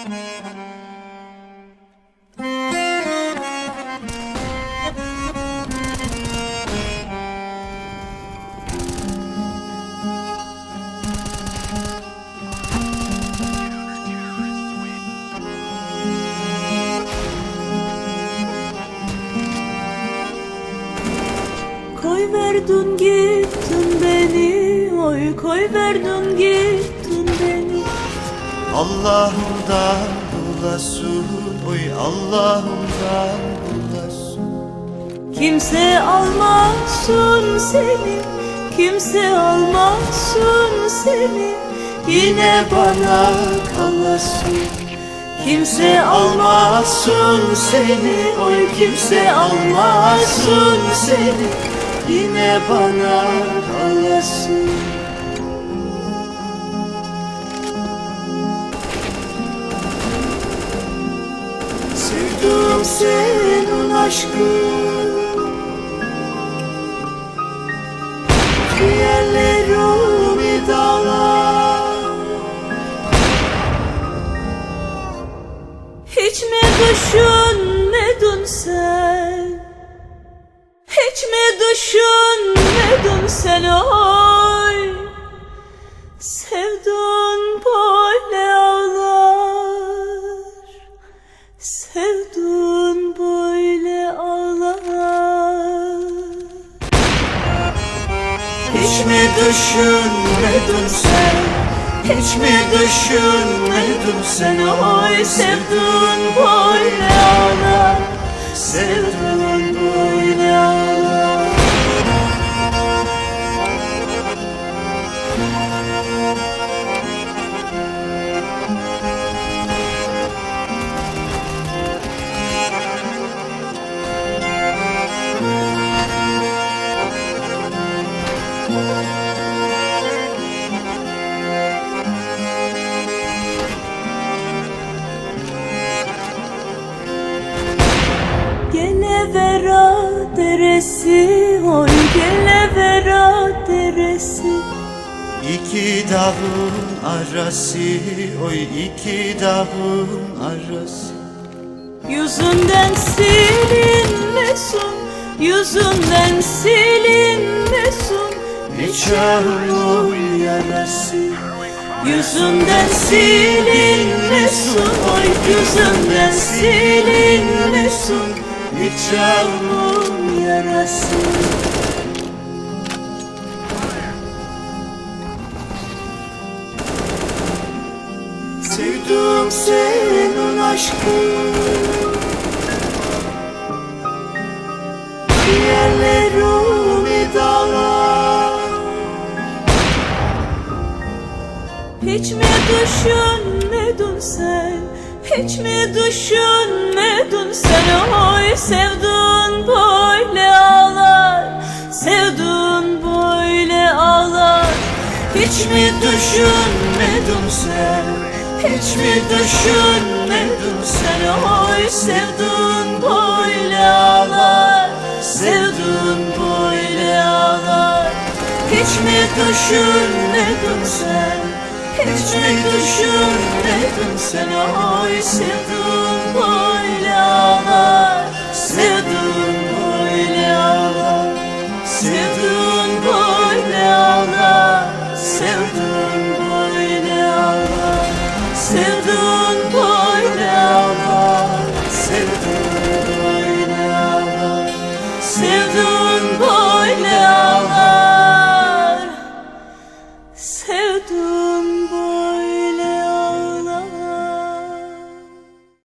Koy verdin gittin beni Oy koy verdin gittin beni Allah'ımdan bulasın Oy Allah'ımdan bulasın Kimse almasın seni Kimse almasın seni Yine bana kalasın. Kimse almasın seni Oy kimse almasın seni Yine bana kalasın Sevdim senin aşkın. Ciğerlerimi dağlar Hiç mi düşünmedin sen? Hiç mi düşünmedin sen? Oy Sevdun düşünmedin sen? Hiç mi düşünmedin sen? Oy sevdun böyle ağlar Sevdin böyle Gelevera deresi Oy gelevera deresi İki dağın arası Oy iki dağın arası. Yüzünden silinmesin Yüzünden silinmesin. Nikahın yarası. Yüzünden silinmesin Oy yüzünden silinmesin Nikahın yarası. Sevdim senin aşkın Ciğerlerimi dağlar Hiç mi düşünmedin sen Hiç mi düşünmedin sen Oy sevdun böyle ağlar Sevdun böyle ağlar? Hiç mi düşünmedin sen Hiç mi düşünmedin sen Oy sevdun böyle ağlar Sevdin böyle ağlar? Hiç mi düşünmedin sen Hiç mi düşünmedin sen Oy sevdin böyle ağlar